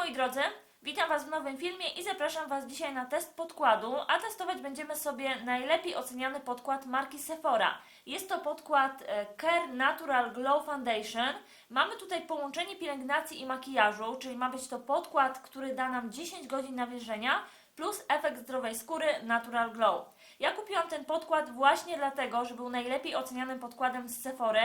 moi drodzy, witam Was w nowym filmie i zapraszam Was dzisiaj na test podkładu, a testować będziemy sobie najlepiej oceniany podkład marki Sephora. Jest to podkład e, Care Natural Glow Foundation. Mamy tutaj połączenie pielęgnacji i makijażu, czyli ma być to podkład, który da nam 10 godzin nawilżenia plus efekt zdrowej skóry Natural Glow. Ja kupiłam ten podkład właśnie dlatego, że był najlepiej ocenianym podkładem z Sephory.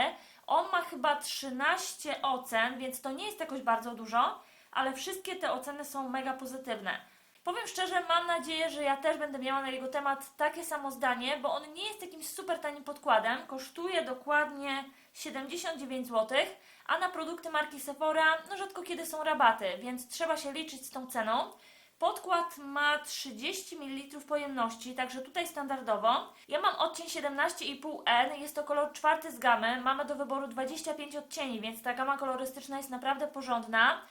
On ma chyba 13 ocen, więc to nie jest jakoś bardzo dużo, ale wszystkie te oceny są mega pozytywne. Powiem szczerze, mam nadzieję, że ja też będę miała na jego temat takie samo zdanie, bo on nie jest jakimś super tanim podkładem. Kosztuje dokładnie 79 zł, a na produkty marki Sephora no rzadko kiedy są rabaty, więc trzeba się liczyć z tą ceną. Podkład ma 30 ml pojemności, także tutaj standardowo. Ja mam odcień 17,5N, jest to kolor czwarty z gamy. Mamy do wyboru 25 odcieni, więc ta gama kolorystyczna jest naprawdę porządna.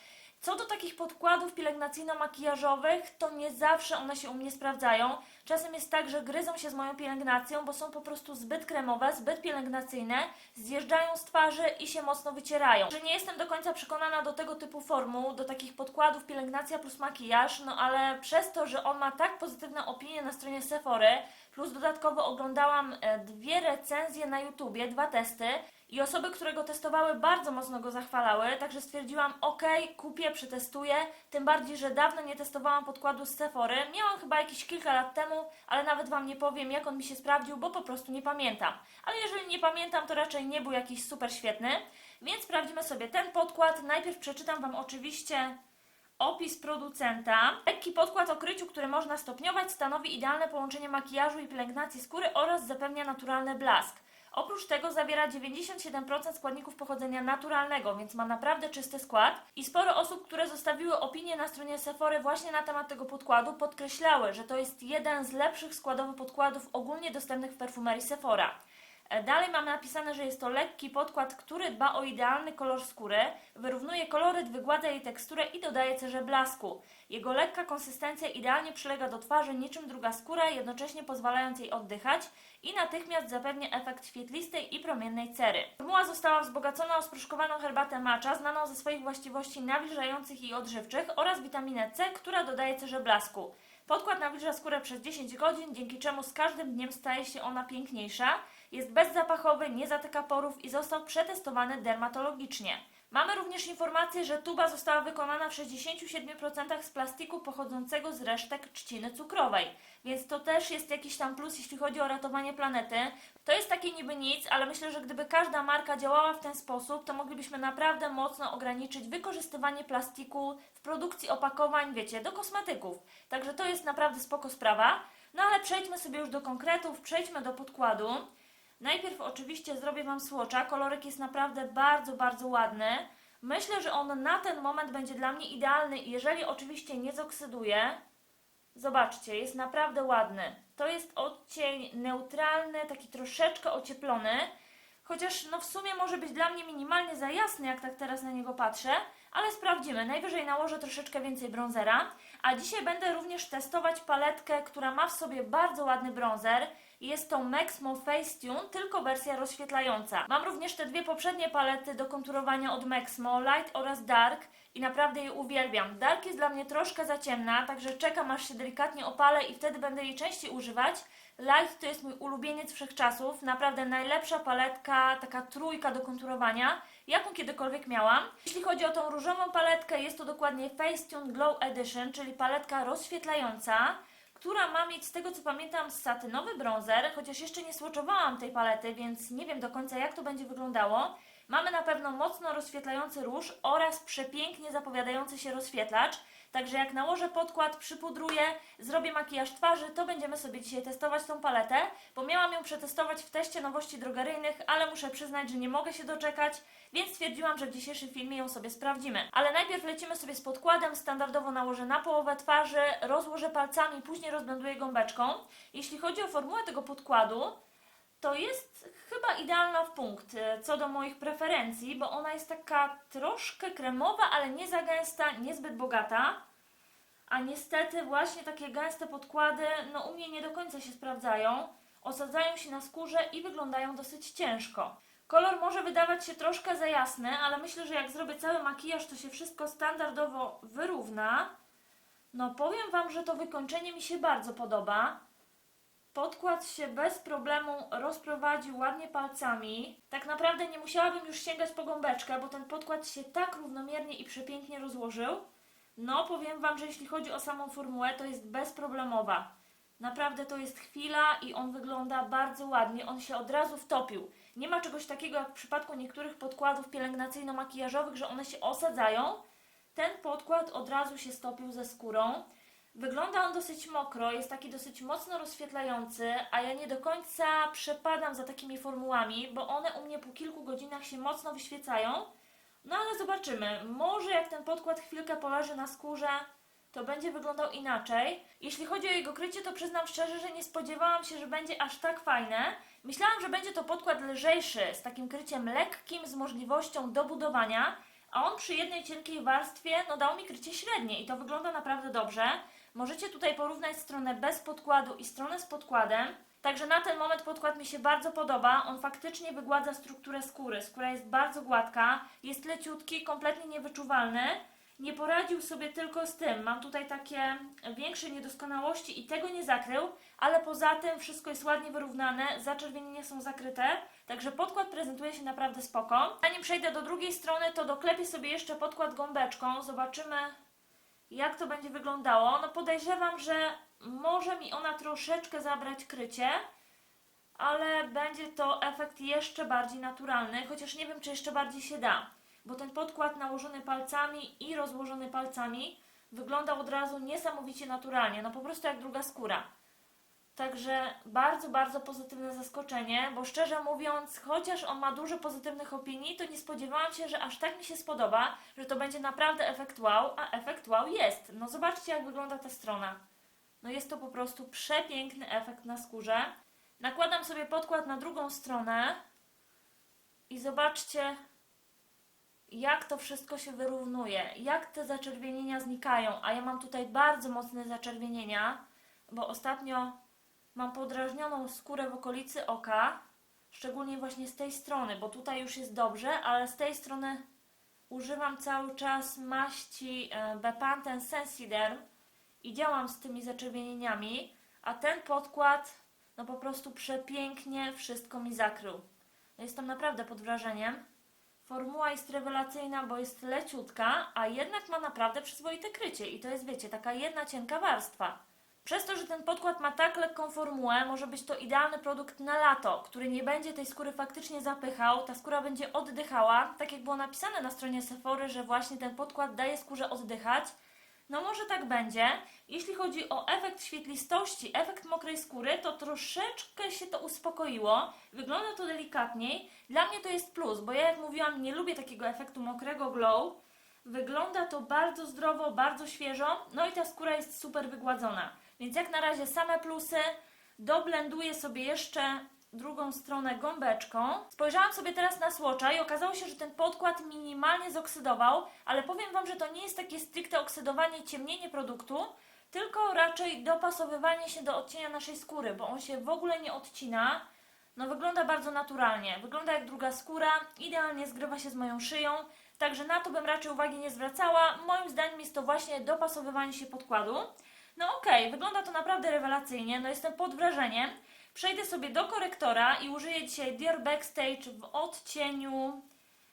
Co do takich podkładów pielęgnacyjno-makijażowych, to nie zawsze one się u mnie sprawdzają. Czasem jest tak, że gryzą się z moją pielęgnacją, bo są po prostu zbyt kremowe, zbyt pielęgnacyjne, zjeżdżają z twarzy i się mocno wycierają. Że nie jestem do końca przekonana do tego typu formuł, do takich podkładów pielęgnacja plus makijaż, no ale przez to, że on ma tak pozytywne opinie na stronie Sephory, plus dodatkowo oglądałam e, dwie recenzje na YouTubie, dwa testy, i osoby, które go testowały, bardzo mocno go zachwalały, także stwierdziłam, ok, kupię, przetestuję. Tym bardziej, że dawno nie testowałam podkładu z Sephory. Miałam chyba jakieś kilka lat temu, ale nawet Wam nie powiem, jak on mi się sprawdził, bo po prostu nie pamiętam. Ale jeżeli nie pamiętam, to raczej nie był jakiś super świetny. Więc sprawdzimy sobie ten podkład. Najpierw przeczytam Wam oczywiście opis producenta. Lekki podkład o kryciu, który można stopniować, stanowi idealne połączenie makijażu i pielęgnacji skóry oraz zapewnia naturalny blask. Oprócz tego zawiera 97% składników pochodzenia naturalnego, więc ma naprawdę czysty skład. I sporo osób, które zostawiły opinię na stronie Sephory właśnie na temat tego podkładu, podkreślały, że to jest jeden z lepszych składowych podkładów ogólnie dostępnych w perfumerii Sephora. E, Dalej mamy napisane, że jest to lekki podkład, który dba o idealny kolor skóry, wyrównuje koloryt, wygładza jej teksturę i dodaje cerze blasku. Jego lekka konsystencja idealnie przylega do twarzy niczym druga skóra, jednocześnie pozwalając jej oddychać i natychmiast zapewnia efekt świetlistej i promiennej cery. Formuła została wzbogacona o sproszkowaną herbatę matcha, znaną ze swoich właściwości nawilżających i odżywczych oraz witaminę C, która dodaje cerze blasku. Podkład nawilża skórę przez 10 godzin, dzięki czemu z każdym dniem staje się ona piękniejsza. Jest bezzapachowy, nie zatyka porów i został przetestowany dermatologicznie. Mamy również informację, że tuba została wykonana w 67% z plastiku pochodzącego z resztek trzciny cukrowej, więc to też jest jakiś tam plus, jeśli chodzi o ratowanie planety. To jest takie niby nic, ale myślę, że gdyby każda marka działała w ten sposób, to moglibyśmy naprawdę mocno ograniczyć wykorzystywanie plastiku w produkcji opakowań, wiecie, do kosmetyków. Także to jest naprawdę spoko sprawa. No ale przejdźmy sobie już do konkretów, przejdźmy do podkładu. Najpierw oczywiście zrobię Wam słocza. Kolorek jest naprawdę bardzo, bardzo ładny. Myślę, że on na ten moment będzie dla mnie idealny, jeżeli oczywiście nie zoksyduje. Zobaczcie, jest naprawdę ładny. To jest odcień neutralny, taki troszeczkę ocieplony. Chociaż no w sumie może być dla mnie minimalnie za jasny, jak tak teraz na niego patrzę, ale sprawdzimy. Najwyżej nałożę troszeczkę więcej bronzera. A dzisiaj będę również testować paletkę, która ma w sobie bardzo ładny bronzer. Jest to Maxmo Facetune, tylko wersja rozświetlająca. Mam również te dwie poprzednie palety do konturowania od Maxmo, Light oraz Dark i naprawdę je uwielbiam. Dark jest dla mnie troszkę za ciemna, także czekam aż się delikatnie opalę i wtedy będę jej częściej używać. Light to jest mój ulubieniec wszechczasów, naprawdę najlepsza paletka, taka trójka do konturowania, jaką kiedykolwiek miałam. Jeśli chodzi o tą różową paletkę, jest to dokładnie Facetune Glow Edition, czyli paletka rozświetlająca która ma mieć, z tego co pamiętam, satynowy bronzer, chociaż jeszcze nie swatchowałam tej palety, więc nie wiem do końca jak to będzie wyglądało. Mamy na pewno mocno rozświetlający róż oraz przepięknie zapowiadający się rozświetlacz. Także jak nałożę podkład, przypudruję, zrobię makijaż twarzy, to będziemy sobie dzisiaj testować tą paletę, bo miałam ją przetestować w teście nowości drogeryjnych, ale muszę przyznać, że nie mogę się doczekać, więc stwierdziłam, że w dzisiejszym filmie ją sobie sprawdzimy. Ale najpierw lecimy sobie z podkładem, standardowo nałożę na połowę twarzy, rozłożę palcami, później rozblenduję gąbeczką. Jeśli chodzi o formułę tego podkładu, to jest chyba idealna w punkt e, co do moich preferencji, bo ona jest taka troszkę kremowa, ale nie za gęsta, niezbyt bogata. A niestety właśnie takie gęste podkłady, no u mnie nie do końca się sprawdzają. Osadzają się na skórze i wyglądają dosyć ciężko. Kolor może wydawać się troszkę za jasny, ale myślę, że jak zrobię cały makijaż, to się wszystko standardowo wyrówna. No powiem Wam, że to wykończenie mi się bardzo podoba. Podkład się bez problemu rozprowadził ładnie palcami. Tak naprawdę nie musiałabym już sięgać po gąbeczkę, bo ten podkład się tak równomiernie i przepięknie rozłożył. No, powiem Wam, że jeśli chodzi o samą formułę, to jest bezproblemowa. Naprawdę to jest chwila i on wygląda bardzo ładnie. On się od razu wtopił. Nie ma czegoś takiego jak w przypadku niektórych podkładów pielęgnacyjno-makijażowych, że one się osadzają. Ten podkład od razu się stopił ze skórą. Wygląda on dosyć mokro, jest taki dosyć mocno rozświetlający, a ja nie do końca przepadam za takimi formułami, bo one u mnie po kilku godzinach się mocno wyświecają. No ale zobaczymy. Może jak ten podkład chwilkę poleży na skórze, to będzie wyglądał inaczej. Jeśli chodzi o jego krycie, to przyznam szczerze, że nie spodziewałam się, że będzie aż tak fajne. Myślałam, że będzie to podkład lżejszy, z takim kryciem lekkim, z możliwością dobudowania, a on przy jednej cienkiej warstwie no, dał mi krycie średnie i to wygląda naprawdę dobrze. Możecie tutaj porównać stronę bez podkładu i stronę z podkładem. Także na ten moment podkład mi się bardzo podoba. On faktycznie wygładza strukturę skóry. Skóra jest bardzo gładka, jest leciutki, kompletnie niewyczuwalny. Nie poradził sobie tylko z tym. Mam tutaj takie większe niedoskonałości i tego nie zakrył, ale poza tym wszystko jest ładnie wyrównane, zaczerwienienia są zakryte, także podkład prezentuje się naprawdę spoko. Zanim przejdę do drugiej strony, to doklepię sobie jeszcze podkład gąbeczką. Zobaczymy, jak to będzie wyglądało. No podejrzewam, że może mi ona troszeczkę zabrać krycie, ale będzie to efekt jeszcze bardziej naturalny, chociaż nie wiem, czy jeszcze bardziej się da, bo ten podkład nałożony palcami i rozłożony palcami wyglądał od razu niesamowicie naturalnie, no po prostu jak druga skóra. Także bardzo, bardzo pozytywne zaskoczenie, bo szczerze mówiąc, chociaż on ma dużo pozytywnych opinii, to nie spodziewałam się, że aż tak mi się spodoba, że to będzie naprawdę efekt wow, a efekt wow jest. No zobaczcie, jak wygląda ta strona. No jest to po prostu przepiękny efekt na skórze. Nakładam sobie podkład na drugą stronę i zobaczcie, jak to wszystko się wyrównuje, jak te zaczerwienienia znikają, a ja mam tutaj bardzo mocne zaczerwienienia, bo ostatnio mam podrażnioną skórę w okolicy oka, szczególnie właśnie z tej strony, bo tutaj już jest dobrze, ale z tej strony używam cały czas maści e, Bepanthen Sensiderm i działam z tymi zaczerwienieniami, a ten podkład no po prostu przepięknie wszystko mi zakrył. Jestem naprawdę pod wrażeniem. Formuła jest rewelacyjna, bo jest leciutka, a jednak ma naprawdę przyzwoite krycie i to jest, wiecie, taka jedna cienka warstwa. Przez to, że ten podkład ma tak lekką formułę, może być to idealny produkt na lato, który nie będzie tej skóry faktycznie zapychał, ta skóra będzie oddychała, tak jak było napisane na stronie Sephory, że właśnie ten podkład daje skórze oddychać. No może tak będzie. Jeśli chodzi o efekt świetlistości, efekt mokrej skóry, to troszeczkę się to uspokoiło. Wygląda to delikatniej. Dla mnie to jest plus, bo ja jak mówiłam, nie lubię takiego efektu mokrego glow. Wygląda to bardzo zdrowo, bardzo świeżo, no i ta skóra jest super wygładzona. Więc jak na razie same plusy. Doblenduję sobie jeszcze drugą stronę gąbeczką. Spojrzałam sobie teraz na słocza i okazało się, że ten podkład minimalnie zoksydował, ale powiem Wam, że to nie jest takie stricte oksydowanie ciemnienie produktu, tylko raczej dopasowywanie się do odcienia naszej skóry, bo on się w ogóle nie odcina. No wygląda bardzo naturalnie, wygląda jak druga skóra, idealnie zgrywa się z moją szyją, także na to bym raczej uwagi nie zwracała. Moim zdaniem jest to właśnie dopasowywanie się podkładu. No okej, wygląda to naprawdę rewelacyjnie, no jestem pod wrażeniem. Przejdę sobie do korektora i użyję dzisiaj Dear Backstage w odcieniu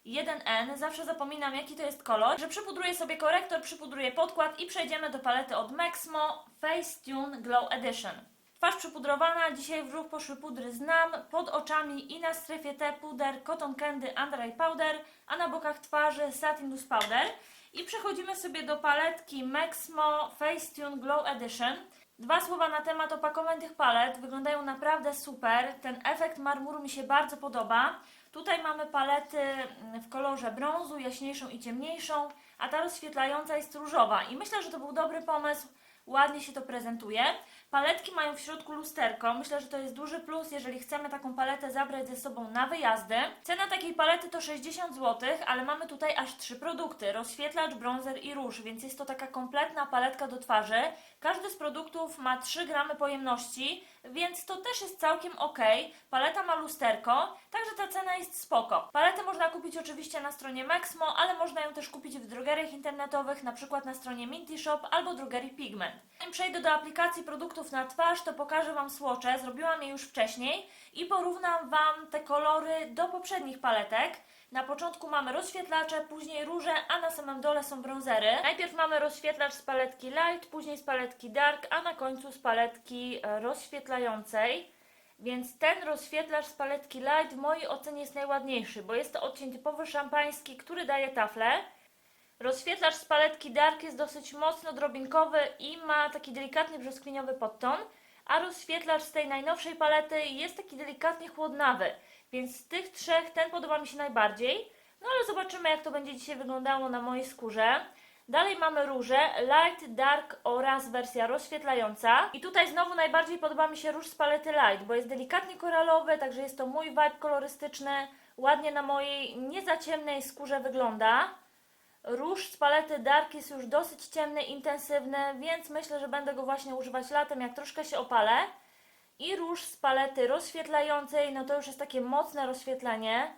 1N. Zawsze zapominam jaki to jest kolor. Że przypudruję sobie korektor, przypudruję podkład i przejdziemy do palety od Maxmo Facetune Glow Edition. Twarz przypudrowana, dzisiaj w ruch poszły pudry Znam, pod oczami i na strefie T puder Cotton Candy Under Eye Powder, a na bokach twarzy Satin Loose Powder. I przechodzimy sobie do paletki Maxmo Facetune Glow Edition. Dwa słowa na temat opakowań tych palet. Wyglądają naprawdę super. Ten efekt marmuru mi się bardzo podoba. Tutaj mamy palety w kolorze brązu, jaśniejszą i ciemniejszą, a ta rozświetlająca jest różowa. I myślę, że to był dobry pomysł, ładnie się to prezentuje. Paletki mają w środku lusterko. Myślę, że to jest duży plus, jeżeli chcemy taką paletę zabrać ze sobą na wyjazdy. Cena takiej palety to 60 zł, ale mamy tutaj aż trzy produkty: rozświetlacz, bronzer i róż, więc jest to taka kompletna paletka do twarzy. Każdy z produktów ma 3 gramy pojemności, więc to też jest całkiem ok. Paleta ma lusterko, także ta cena jest spoko. Paletę można kupić oczywiście na stronie Maxmo, ale można ją też kupić w drogeriach internetowych, na przykład na stronie Minty Shop albo drogerii Pigment. Zanim przejdę do aplikacji produktów na twarz, to pokażę Wam słocze. Zrobiłam je już wcześniej i porównam Wam te kolory do poprzednich paletek. Na początku mamy rozświetlacze, później róże, a na samym dole są bronzery. Najpierw mamy rozświetlacz z paletki Light, później z paletki Dark, a na końcu z paletki e, rozświetlającej. Więc ten rozświetlacz z paletki Light w mojej ocenie jest najładniejszy, bo jest to odcień typowy szampański, który daje taflę. Rozświetlacz z paletki Dark jest dosyć mocno drobinkowy i ma taki delikatnie brzoskwiniowy podton, a rozświetlacz z tej najnowszej palety jest taki delikatnie chłodnawy, więc z tych trzech ten podoba mi się najbardziej. No ale zobaczymy jak to będzie dzisiaj wyglądało na mojej skórze. Dalej mamy róże, light, dark oraz wersja rozświetlająca. I tutaj znowu najbardziej podoba mi się róż z palety light, bo jest delikatnie koralowy, także jest to mój vibe kolorystyczny. Ładnie na mojej nie za ciemnej skórze wygląda. Róż z palety Dark jest już dosyć ciemny, intensywny, więc myślę, że będę go właśnie używać latem, jak troszkę się opalę. I róż z palety rozświetlającej, no to już jest takie mocne rozświetlenie.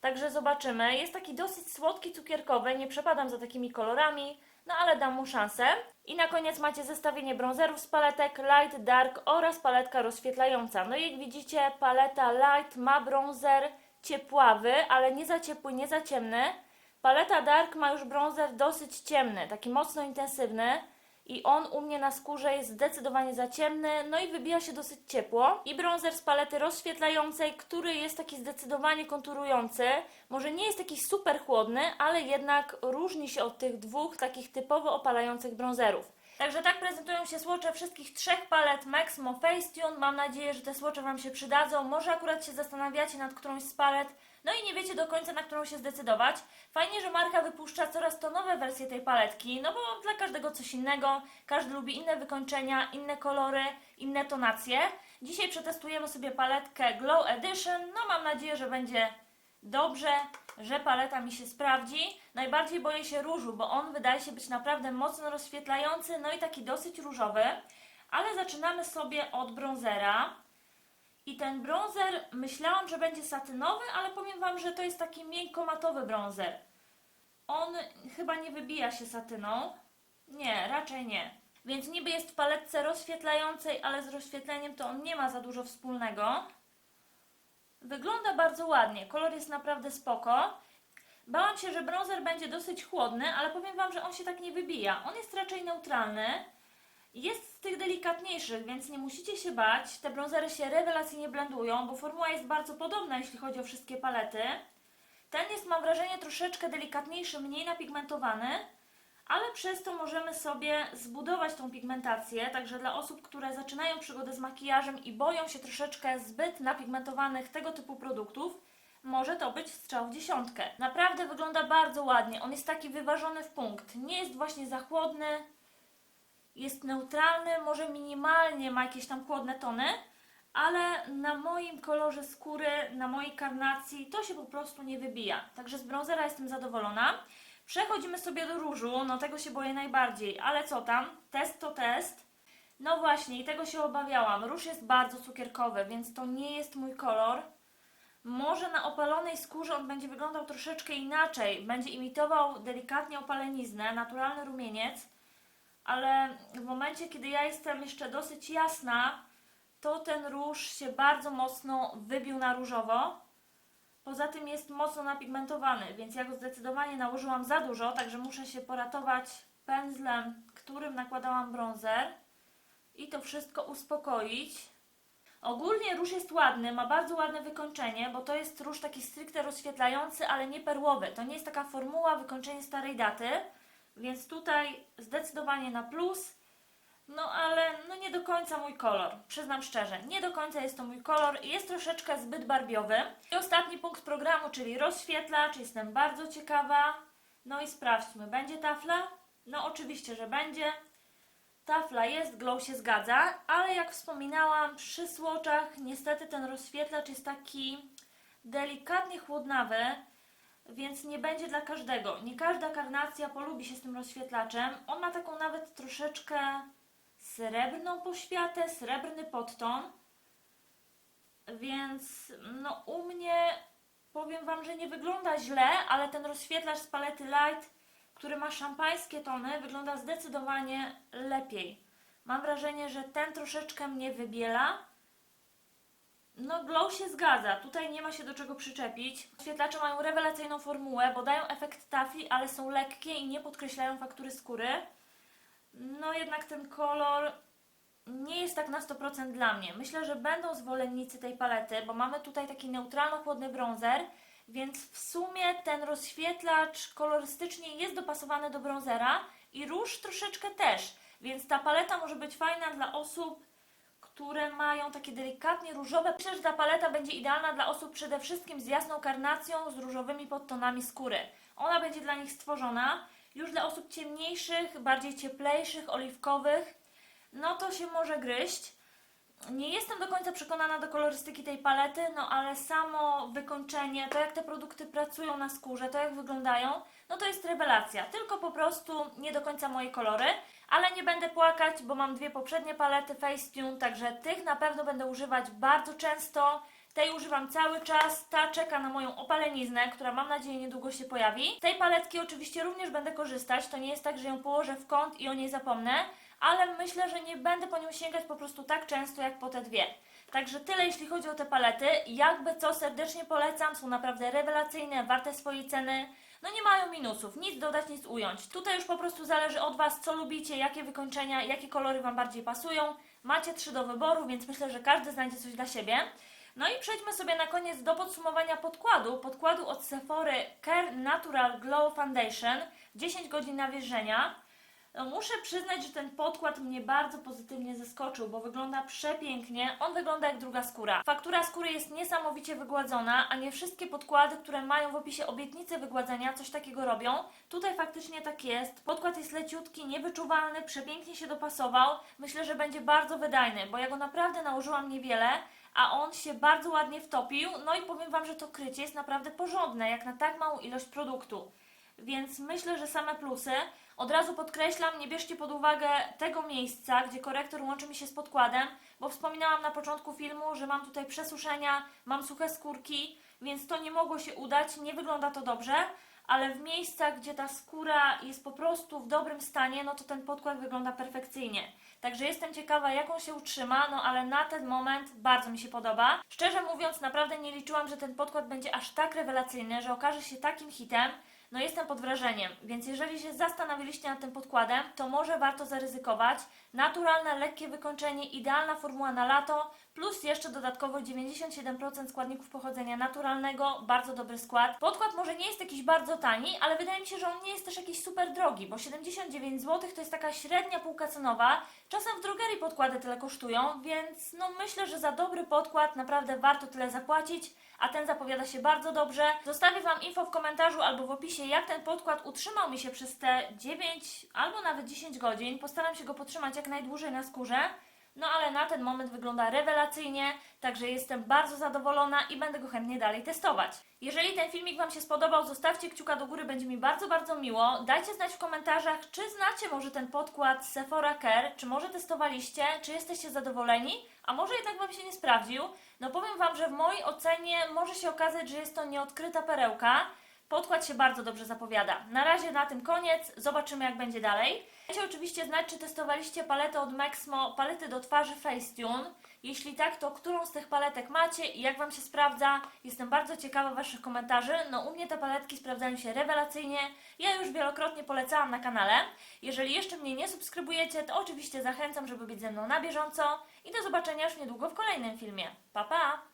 Także zobaczymy. Jest taki dosyć słodki, cukierkowy, nie przepadam za takimi kolorami, no ale dam mu szansę. I na koniec macie zestawienie bronzerów z paletek Light, Dark oraz paletka rozświetlająca. No i jak widzicie, paleta Light ma bronzer ciepławy, ale nie za ciepły, nie za ciemny. Paleta Dark ma już bronzer dosyć ciemny, taki mocno intensywny i on u mnie na skórze jest zdecydowanie za ciemny, no i wybija się dosyć ciepło. I bronzer z palety rozświetlającej, który jest taki zdecydowanie konturujący. Może nie jest taki super chłodny, ale jednak różni się od tych dwóch takich typowo opalających bronzerów. Także tak prezentują się słocze wszystkich trzech palet Maxmo Facetune. Mam nadzieję, że te słocze Wam się przydadzą. Może akurat się zastanawiacie nad którąś z palet, no i nie wiecie do końca na którą się zdecydować. Fajnie, że marka wypuszcza coraz to nowe wersje tej paletki, no bo dla każdego coś innego. Każdy lubi inne wykończenia, inne kolory, inne tonacje. Dzisiaj przetestujemy sobie paletkę Glow Edition. No mam nadzieję, że będzie dobrze, że paleta mi się sprawdzi. Najbardziej boję się różu, bo on wydaje się być naprawdę mocno rozświetlający, no i taki dosyć różowy. Ale zaczynamy sobie od bronzera. I ten bronzer myślałam, że będzie satynowy, ale powiem Wam, że to jest taki miękkomatowy bronzer. On chyba nie wybija się satyną. Nie, raczej nie. Więc niby jest w paletce rozświetlającej, ale z rozświetleniem to on nie ma za dużo wspólnego. Wygląda bardzo ładnie, kolor jest naprawdę spoko. Bałam się, że bronzer będzie dosyć chłodny, ale powiem Wam, że on się tak nie wybija. On jest raczej neutralny. Jest z tych delikatniejszych, więc nie musicie się bać. Te bronzery się rewelacyjnie blendują, bo formuła jest bardzo podobna, jeśli chodzi o wszystkie palety. Ten jest, mam wrażenie, troszeczkę delikatniejszy, mniej napigmentowany, ale przez to możemy sobie zbudować tą pigmentację. Także dla osób, które zaczynają przygodę z makijażem i boją się troszeczkę zbyt napigmentowanych tego typu produktów, może to być strzał w dziesiątkę. Naprawdę wygląda bardzo ładnie. On jest taki wyważony w punkt. Nie jest właśnie za chłodny, jest neutralny, może minimalnie ma jakieś tam chłodne tony, ale na moim kolorze skóry, na mojej karnacji to się po prostu nie wybija. Także z bronzera jestem zadowolona. Przechodzimy sobie do różu, no tego się boję najbardziej, ale co tam? Test to test. No właśnie, i tego się obawiałam. Róż jest bardzo cukierkowy, więc to nie jest mój kolor. Może na opalonej skórze on będzie wyglądał troszeczkę inaczej. Będzie imitował delikatnie opaleniznę, naturalny rumieniec, ale w momencie, kiedy ja jestem jeszcze dosyć jasna, to ten róż się bardzo mocno wybił na różowo. Poza tym jest mocno napigmentowany, więc ja go zdecydowanie nałożyłam za dużo, także muszę się poratować pędzlem, którym nakładałam bronzer i to wszystko uspokoić. Ogólnie róż jest ładny, ma bardzo ładne wykończenie, bo to jest róż taki stricte rozświetlający, ale nie perłowy. To nie jest taka formuła wykończenie starej daty, więc tutaj zdecydowanie na plus. No ale no nie do końca mój kolor, przyznam szczerze, nie do końca jest to mój kolor i jest troszeczkę zbyt barbiowy. I ostatni punkt programu, czyli rozświetlacz, jestem bardzo ciekawa. No i sprawdźmy, będzie tafla? No oczywiście, że będzie. Tafla jest, glow się zgadza, ale jak wspominałam, przy słoczach niestety ten rozświetlacz jest taki delikatnie chłodnawy, więc nie będzie dla każdego. Nie każda karnacja polubi się z tym rozświetlaczem. On ma taką nawet troszeczkę srebrną poświatę, srebrny podton, więc no u mnie powiem Wam, że nie wygląda źle, ale ten rozświetlacz z palety Light, który ma szampańskie tony, wygląda zdecydowanie lepiej. Mam wrażenie, że ten troszeczkę mnie wybiela. No, glow się zgadza. Tutaj nie ma się do czego przyczepić. Świetlacze mają rewelacyjną formułę, bo dają efekt tafli, ale są lekkie i nie podkreślają faktury skóry. No, jednak ten kolor nie jest tak na 100% dla mnie. Myślę, że będą zwolennicy tej palety, bo mamy tutaj taki neutralno-chłodny bronzer, więc w sumie ten rozświetlacz kolorystycznie jest dopasowany do bronzera i róż troszeczkę też, więc ta paleta może być fajna dla osób, które mają takie delikatnie różowe. Myślę, że ta paleta będzie idealna dla osób przede wszystkim z jasną karnacją, z różowymi podtonami skóry. Ona będzie dla nich stworzona. Już dla osób ciemniejszych, bardziej cieplejszych, oliwkowych, no to się może gryźć. Nie jestem do końca przekonana do kolorystyki tej palety, no ale samo wykończenie, to jak te produkty pracują na skórze, to jak wyglądają, no to jest rewelacja. Tylko po prostu nie do końca moje kolory, ale nie będę płakać, bo mam dwie poprzednie palety Facetune, także tych na pewno będę używać bardzo często. Tej używam cały czas, ta czeka na moją opaleniznę, która mam nadzieję niedługo się pojawi. Z tej paletki oczywiście również będę korzystać, to nie jest tak, że ją położę w kąt i o niej zapomnę, ale myślę, że nie będę po nią sięgać po prostu tak często jak po te dwie. Także tyle jeśli chodzi o te palety. Jakby co serdecznie polecam, są naprawdę rewelacyjne, warte swojej ceny. No nie mają minusów, nic dodać, nic ująć. Tutaj już po prostu zależy od Was, co lubicie, jakie wykończenia, jakie kolory Wam bardziej pasują. Macie trzy do wyboru, więc myślę, że każdy znajdzie coś dla siebie. No i przejdźmy sobie na koniec do podsumowania podkładu. Podkładu od Sephory Care Natural Glow Foundation. 10 godzin nawilżenia. No, muszę przyznać, że ten podkład mnie bardzo pozytywnie zaskoczył, bo wygląda przepięknie. On wygląda jak druga skóra. Faktura skóry jest niesamowicie wygładzona, a nie wszystkie podkłady, które mają w opisie obietnicy wygładzenia, coś takiego robią. Tutaj faktycznie tak jest. Podkład jest leciutki, niewyczuwalny, przepięknie się dopasował. Myślę, że będzie bardzo wydajny, bo ja go naprawdę nałożyłam niewiele, a on się bardzo ładnie wtopił. No i powiem Wam, że to krycie jest naprawdę porządne, jak na tak małą ilość produktu. Więc myślę, że same plusy. Od razu podkreślam, nie bierzcie pod uwagę tego miejsca, gdzie korektor łączy mi się z podkładem, bo wspominałam na początku filmu, że mam tutaj przesuszenia, mam suche skórki, więc to nie mogło się udać, nie wygląda to dobrze, ale w miejscach, gdzie ta skóra jest po prostu w dobrym stanie, no to ten podkład wygląda perfekcyjnie. Także jestem ciekawa, jak on się utrzyma, no ale na ten moment bardzo mi się podoba. Szczerze mówiąc, naprawdę nie liczyłam, że ten podkład będzie aż tak rewelacyjny, że okaże się takim hitem. No jestem pod wrażeniem, więc jeżeli się zastanowiliście nad tym podkładem, to może warto zaryzykować. Naturalne, lekkie wykończenie, idealna formuła na lato, plus jeszcze dodatkowo 97% składników pochodzenia naturalnego, bardzo dobry skład. Podkład może nie jest jakiś bardzo tani, ale wydaje mi się, że on nie jest też jakiś super drogi, bo 79 zł to jest taka średnia półka cenowa. Czasem w drogerii podkłady tyle kosztują, więc no myślę, że za dobry podkład naprawdę warto tyle zapłacić a ten zapowiada się bardzo dobrze. Zostawię Wam info w komentarzu albo w opisie, jak ten podkład utrzymał mi się przez te 9 albo nawet 10 godzin. Postaram się go potrzymać jak najdłużej na skórze. No ale na ten moment wygląda rewelacyjnie, także jestem bardzo zadowolona i będę go chętnie dalej testować. Jeżeli ten filmik Wam się spodobał, zostawcie kciuka do góry, będzie mi bardzo, bardzo miło. Dajcie znać w komentarzach, czy znacie może ten podkład Sephora Care, czy może testowaliście, czy jesteście zadowoleni, a może jednak Wam się nie sprawdził. No powiem Wam, że w mojej ocenie może się okazać, że jest to nieodkryta perełka. Podkład się bardzo dobrze zapowiada. Na razie na tym koniec, zobaczymy jak będzie dalej. Dajcie oczywiście znać, czy testowaliście paletę od Maxmo, palety do twarzy Facetune. Jeśli tak, to którą z tych paletek macie i jak Wam się sprawdza? Jestem bardzo ciekawa Waszych komentarzy. No u mnie te paletki sprawdzają się rewelacyjnie. Ja już wielokrotnie polecałam na kanale. Jeżeli jeszcze mnie nie subskrybujecie, to oczywiście zachęcam, żeby być ze mną na bieżąco. I do zobaczenia już niedługo w kolejnym filmie. Pa, pa!